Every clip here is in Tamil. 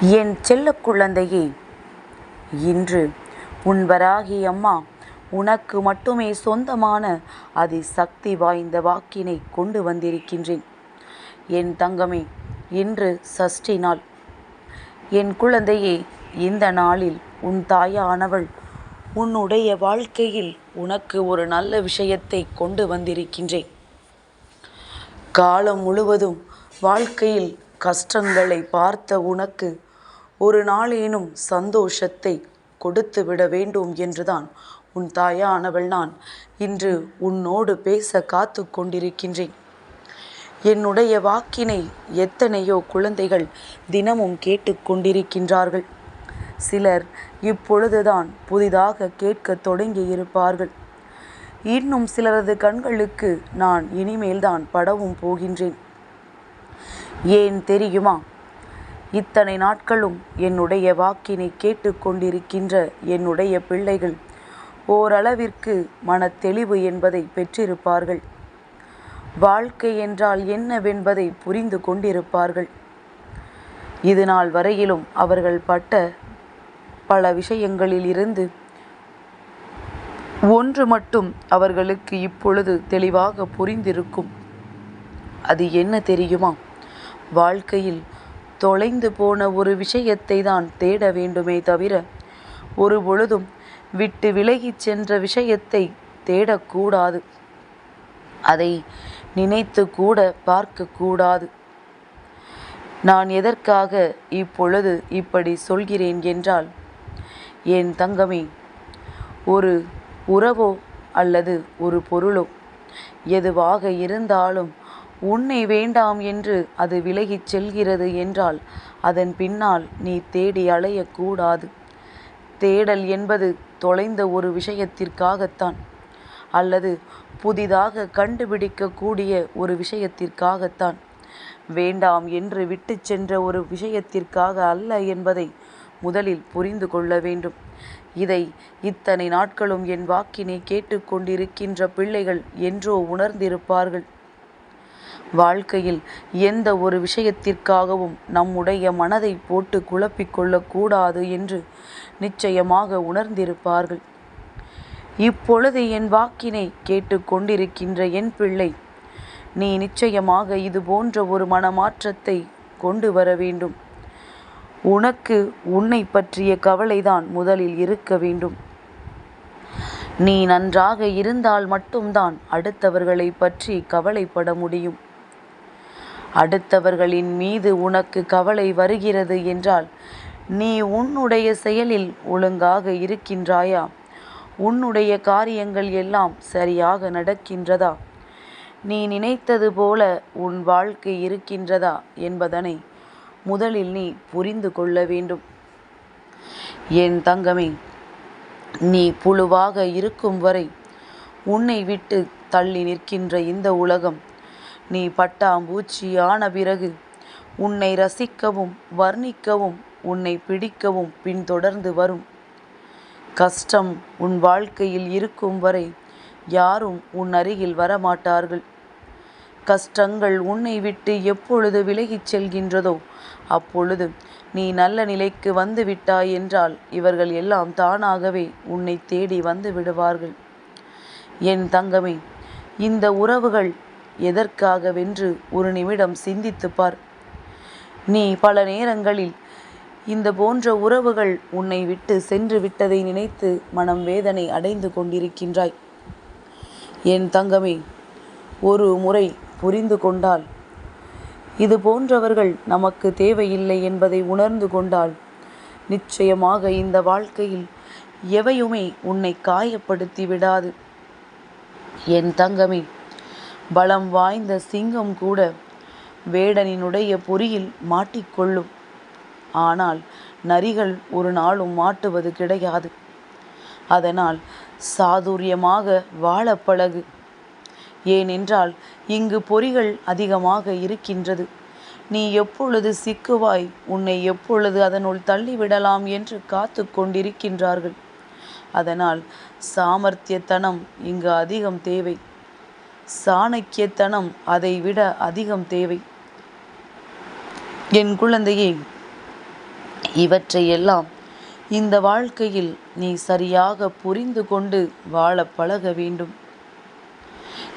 என் செல்ல குழந்தையே இன்று உன் வராகி அம்மா உனக்கு மட்டுமே சொந்தமான அதி சக்தி வாய்ந்த வாக்கினை கொண்டு வந்திருக்கின்றேன். என் தங்கமே இன்று சஷ்டி நாள். என் குழந்தையே இந்த நாளில் உன் தாயானவள் உன்னுடைய வாழ்க்கையில் உனக்கு ஒரு நல்ல விஷயத்தை கொண்டு வந்திருக்கின்றேன். காலம் முழுவதும் வாழ்க்கையில் கஷ்டங்களை பார்த்த உனக்கு ஒரு நாளேனும் சந்தோஷத்தை கொடுத்து விட வேண்டும் என்றுதான். உன் தாயானவள் நான் இன்று உன்னோடு பேச காத்து கொண்டிருக்கின்றேன். என்னுடைய வாக்கினை எத்தனையோ குழந்தைகள் தினமும் கேட்டுக்கொண்டிருக்கின்றார்கள் சிலர் இப்பொழுதுதான் புதிதாக கேட்க தொடங்கி இருப்பார்கள். இன்னும் சிலரது கண்களுக்கு நான் இனிமேல்தான் படவும் போகின்றேன். ஏன் தெரியுமா? இத்தனை நாட்களும் என்னுடைய வாக்கினை கேட்டுக்கொண்டிருக்கின்ற என்னுடைய பிள்ளைகள் ஓரளவிற்கு மனத்தெளிவு என்பதை பெற்றிருப்பார்கள். வாழ்க்கை என்றால் என்னவென்பதை புரிந்து கொண்டிருப்பார்கள். இது நாள் வரையிலும் அவர்கள் பட்ட பல விஷயங்களில் இருந்து ஒன்று மட்டும் அவர்களுக்கு இப்பொழுது தெளிவாக புரிந்திருக்கும். அது என்ன தெரியுமா? வாழ்க்கையில் தொலைந்து போன ஒரு விஷயத்தை தான் தேட வேண்டுமே தவிர ஒரு பொழுதும் விட்டு விலகிச் சென்ற விஷயத்தை தேடக்கூடாது. அதை நினைத்து கூட பார்க்கக்கூடாது. நான் எதற்காக இப்பொழுது இப்படி சொல்கிறேன் என்றால் என் தங்கமே ஒரு உறவோ அல்லது ஒரு பொருளோ எதுவாக இருந்தாலும் உன்னை வேண்டாம் என்று அது விலகிச் செல்கிறது என்றால் அதன் பின்னால் நீ தேடி அலையக்கூடாது. தேடல் என்பது தொலைந்த ஒரு விஷயத்திற்காகத்தான் அல்லது புதிதாக கண்டுபிடிக்கக்கூடிய ஒரு விஷயத்திற்காகத்தான். வேண்டாம் என்று விட்டு சென்ற ஒரு விஷயத்திற்காக அல்ல என்பதை முதலில் புரிந்து கொள்ள வேண்டும். இதை இத்தனை நாட்களும் என் வாக்கினை கேட்டுக்கொண்டிருக்கின்ற பிள்ளைகள் என்றோ உணர்ந்திருப்பார்கள். வாழ்க்கையில் எந்த ஒரு விஷயத்திற்காகவும் நம்முடைய மனதை போட்டு குழப்பிக் கொள்ளக்கூடாது என்று நிச்சயமாக உணர்ந்திருப்பார்கள். இப்பொழுது என் வாக்கினை கேட்டுக்கொண்டிருக்கின்ற என் பிள்ளை நீ நிச்சயமாக இது போன்ற ஒரு மனமாற்றத்தை கொண்டு வர வேண்டும். உனக்கு உன்னை பற்றிய கவலைதான் முதலில் இருக்க வேண்டும். நீ நன்றாக இருந்தால் மட்டும்தான் அடுத்தவர்களை பற்றி கவலைப்பட முடியும். அடுத்தவர்களின் மீது உனக்கு கவலை வருகிறது என்றால் நீ உன்னுடைய செயலில் ஒழுங்காக இருக்கின்றாயா? உன்னுடைய காரியங்கள் எல்லாம் சரியாக நடக்கின்றதா? நீ நினைத்தது போல உன் வாழ்க்கை இருக்கின்றதா என்பதனை முதலில் நீ புரிந்து கொள்ள வேண்டும். என் தங்கமே நீ புழுவாக இருக்கும் வரை உன்னை விட்டு தள்ளி நிற்கின்ற இந்த உலகம் நீ பட்டாம்பூச்சி ஆன பிறகு உன்னை ரசிக்கவும் வர்ணிக்கவும் உன்னை பிடிக்கவும் பின்தொடர்ந்து வரும். கஷ்டம் உன் வாழ்க்கையில் இருக்கும் வரை யாரும் உன் அருகில் வரமாட்டார்கள். கஷ்டங்கள் உன்னை விட்டு எப்பொழுது விலகிச் செல்கின்றதோ அப்பொழுது நீ நல்ல நிலைக்கு வந்து விட்டாய் என்றால் இவர்கள் எல்லாம் தானாகவே உன்னை தேடி வந்து விடுவார்கள். என் தங்கமே இந்த உறவுகள் எதற்காகவென்று ஒரு நிமிடம் சிந்தித்துப் பார் நீ பல நேரங்களில் இந்த போன்ற உறவுகள் உன்னை விட்டு சென்று விட்டதை நினைத்து மனம் வேதனை அடைந்து கொண்டிருக்கின்றாய். என் தங்கமே ஒரு முறை புரிந்து கொண்டால் இது போன்றவர்கள் நமக்கு தேவையில்லை என்பதை உணர்ந்து கொண்டால் நிச்சயமாக இந்த வாழ்க்கையில் எவையுமே உன்னை காயப்படுத்தி விடாது. என் தங்கமே பலம் வாய்ந்த சிங்கம் கூட வேடனினுடைய பொறியில் மாட்டிக்கொள்ளும். ஆனால் நரிகள் ஒரு நாளும் மாட்டுவது கிடையாது. அதனால் சாதுரியமாக வாழ பழகு. ஏனென்றால் இங்கு பொறிகள் அதிகமாக இருக்கின்றது. நீ எப்பொழுது சிக்குவாய் உன்னை எப்பொழுது அதனுள் தள்ளிவிடலாம் என்று காத்து கொண்டிருக்கின்றார்கள். அதனால் சாமர்த்தியத்தனம் இங்கு அதிகம் தேவை. சாணக்கியத்தனம் அதை விட அதிகம் தேவை. என் குழந்தையே இவற்றையெல்லாம் இந்த வாழ்க்கையில் நீ சரியாக புரிந்து கொண்டு வாழ பழக வேண்டும்.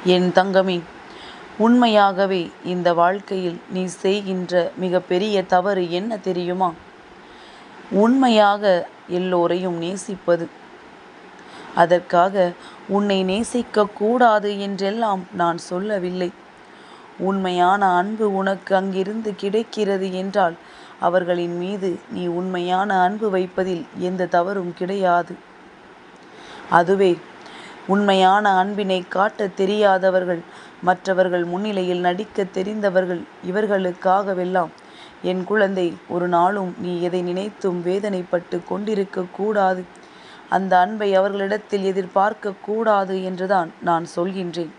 என் தங்கமே உண்மையாகவே இந்த வாழ்க்கையில் நீ செய்கின்ற மிகப்பெரிய தவறு என்ன தெரியுமா? உண்மையாக எல்லோரையும் நேசிப்பது. அதற்காக உன்னை நேசிக்க கூடாது என்றெல்லாம் நான் சொல்லவில்லை. உண்மையான அன்பு உனக்கு அங்கிருந்து கிடைக்கிறது என்றால் அவர்களின் மீது நீ உண்மையான அன்பு வைப்பதில் எந்த தவறும் கிடையாது. அதுவே உண்மையான அன்பினை காட்ட தெரியாதவர்கள் மற்றவர்கள் முன்னிலையில் நடிக்க தெரிந்தவர்கள் இவர்களுக்காகவெல்லாம் என் குழந்தை ஒரு நாளும் நீ எதை நினைத்தும் வேதனைப்பட்டு கொண்டிருக்க கூடாது அந்த அன்பை அவர்களிடத்தில் எதிர்பார்க்க கூடாது என்றுதான் நான் சொல்கின்றேன்.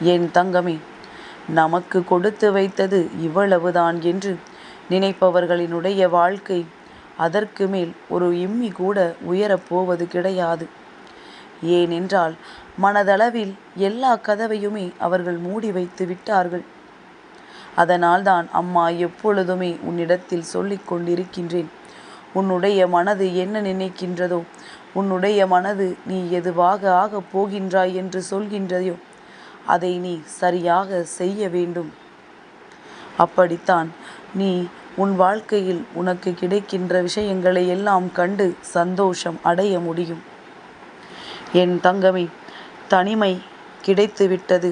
என் தங்கமே நமக்கு கொடுத்து வைத்தது இவ்வளவுதான் என்று நினைப்பவர்களினுடைய வாழ்க்கை அதற்கு மேல் ஒரு இம்மி கூட உயரப்போவது கிடையாது. ஏனென்றால் மனதளவில் எல்லா கதவையுமே அவர்கள் மூடி வைத்து விட்டார்கள். அதனால்தான் அம்மா எப்பொழுதுமே உன்னிடத்தில் சொல்லிக் கொண்டிருக்கின்றேன். உன்னுடைய மனது என்ன நினைக்கின்றதோ உன்னுடைய மனது நீ எதுவாக ஆகப் போகின்றாய் என்று சொல்கின்றதையோ அதை நீ சரியாக செய்ய வேண்டும். அப்படித்தான் நீ உன் வாழ்க்கையில் உனக்கு கிடைக்கின்ற விஷயங்களை எல்லாம் கண்டு சந்தோஷம் அடைய முடியும். என் தங்கமே தனிமை கிடைத்துவிட்டது.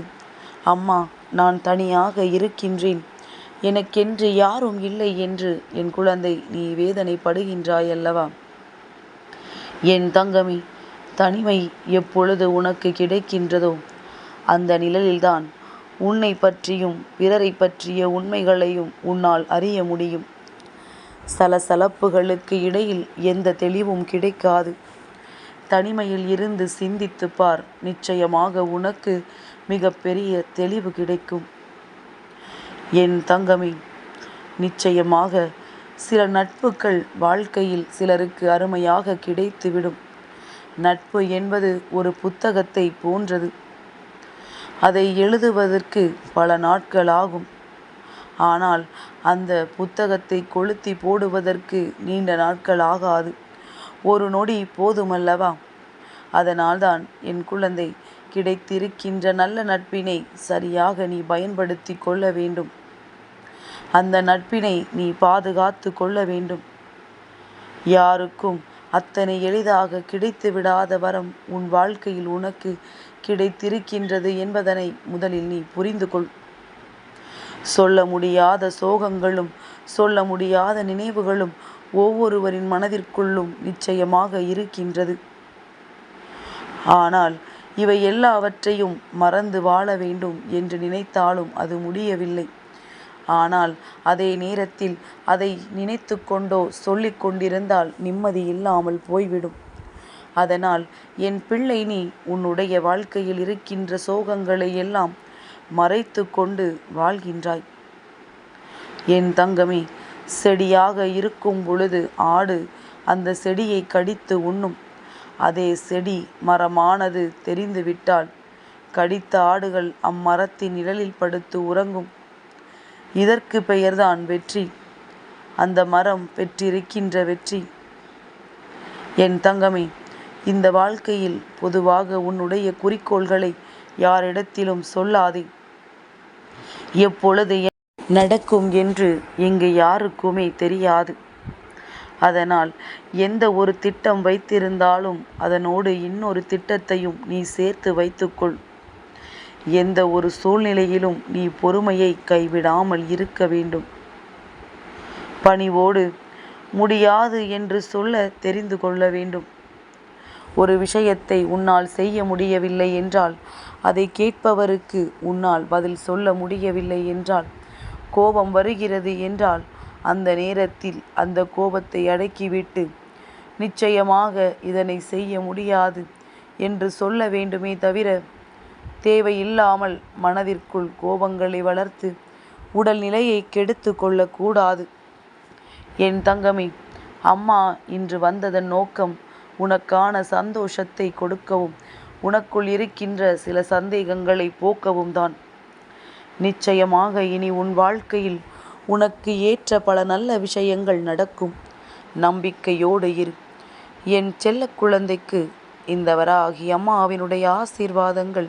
அம்மா நான் தனியாக இருக்கின்றேன். எனக்கென்று யாரும் இல்லை என்று என் குழந்தை நீ வேதனைப்படுகின்றாய் அல்லவா என் தங்கமே தனிமை எப்பொழுது உனக்கு கிடைக்கின்றதோ அந்த நிழலில்தான் உன்னை பற்றியும் பிறரை பற்றிய உண்மைகளையும் உன்னால் அறிய முடியும். சலசலப்புகளுக்கு இடையில் எந்த தெளிவும் கிடைக்காது. தனிமையில் இருந்து சிந்தித்து பார் நிச்சயமாக உனக்கு மிகப்பெரிய தெளிவு கிடைக்கும். என் தங்கமே நிச்சயமாக சில நட்புகள் வாழ்க்கையில் சிலருக்கு அருமையாக கிடைத்துவிடும். நட்பு என்பது ஒரு புத்தகத்தை போன்றது. அதை எழுதுவதற்கு பல நாட்கள் ஆகும். ஆனால் அந்த புத்தகத்தை கொளுத்தி போடுவதற்கு நீண்ட நாட்கள் ஆகாது. ஒரு நொடி போதுமல்லவா? அதனால்தான் என் குழந்தை கிடைத்திருக்கின்ற நல்ல நட்பினை சரியாக நீ பயன்படுத்தி கொள்ள வேண்டும். அந்த நட்பினை நீ பாதுகாத்து கொள்ள வேண்டும். யாருக்கும் அத்தனை எளிதாக கிடைத்து விடாத வரம் உன் வாழ்க்கையில் உனக்கு கிடைத்திருக்கின்றது என்பதனை முதலில் நீ புரிந்து கொள். சொல்ல முடியாத சோகங்களும் சொல்ல முடியாத நினைவுகளும் ஒவ்வொருவரின் மனதிற்குள்ளும் நிச்சயமாக இருக்கின்றது. ஆனால் இவை எல்லாவற்றையும் மறந்து வாழ வேண்டும் என்று நினைத்தாலும் அது முடியவில்லை. ஆனால் அதே நேரத்தில் அதை நினைத்து கொண்டோ சொல்லிக் கொண்டிருந்தால் நிம்மதி இல்லாமல் போய்விடும். அதனால் என் பிள்ளை நீ உன்னுடைய வாழ்க்கையில் இருக்கின்ற சோகங்களை எல்லாம் மறைத்து கொண்டு வாழ்கின்றாய். என் தங்கமே செடியாக இருக்கும் பொழுது ஆடு அந்த செடியை கடித்து உண்ணும். அதே செடி மரமானது தெரிந்துவிட்டால் கடித்த ஆடுகள் அம்மரத்தின் நிழலில் படுத்து உறங்கும். இதற்கு பெயர்தான் வெற்றி. அந்த மரம் பெற்றிருக்கின்ற வெற்றி. என் தங்கமே இந்த வாழ்க்கையில் பொதுவாக உன்னுடைய குறிக்கோள்களை யாரிடத்திலும் சொல்லாதே. எப்பொழுது நடக்கும் என்று இங்கு யாருக்குமே தெரியாது. அதனால் எந்த ஒரு திட்டம் வைத்திருந்தாலும் அதனோடு இன்னொரு திட்டத்தையும் நீ சேர்த்து வைத்துக்கொள். எந்த ஒரு சூழ்நிலையிலும் நீ பொறுமையை கைவிடாமல் இருக்க வேண்டும். பணிவோடு முடியாது என்று சொல்ல தெரிந்து கொள்ள வேண்டும். ஒரு விஷயத்தை உன்னால் செய்ய முடியவில்லை என்றால் அதை கேட்பவருக்கு உன்னால் பதில் சொல்ல முடியவில்லை என்றால் கோபம் வருகிறது என்றால் அந்த நேரத்தில் அந்த கோபத்தை அடக்கிவிட்டு நிச்சயமாக இதனை செய்ய முடியாது என்று சொல்ல வேண்டுமே தவிர தேவையில்லாமல் மனதிற்குள் கோபங்களை வளர்த்து உடல் நிலையை கெடுத்து கொள்ளக்கூடாது. என் தங்கமே அம்மா இன்று வந்ததன் நோக்கம் உனக்கான சந்தோஷத்தை கொடுக்கவும் உனக்குள் இருக்கின்ற சில சந்தேகங்களை போக்கவும் தான். நிச்சயமாக இனி உன் வாழ்க்கையில் உனக்கு ஏற்ற பல நல்ல விஷயங்கள் நடக்கும். நம்பிக்கையோடு இரு. என் செல்ல குழந்தைக்கு இந்த வராகி அம்மாவினுடைய ஆசீர்வாதங்கள்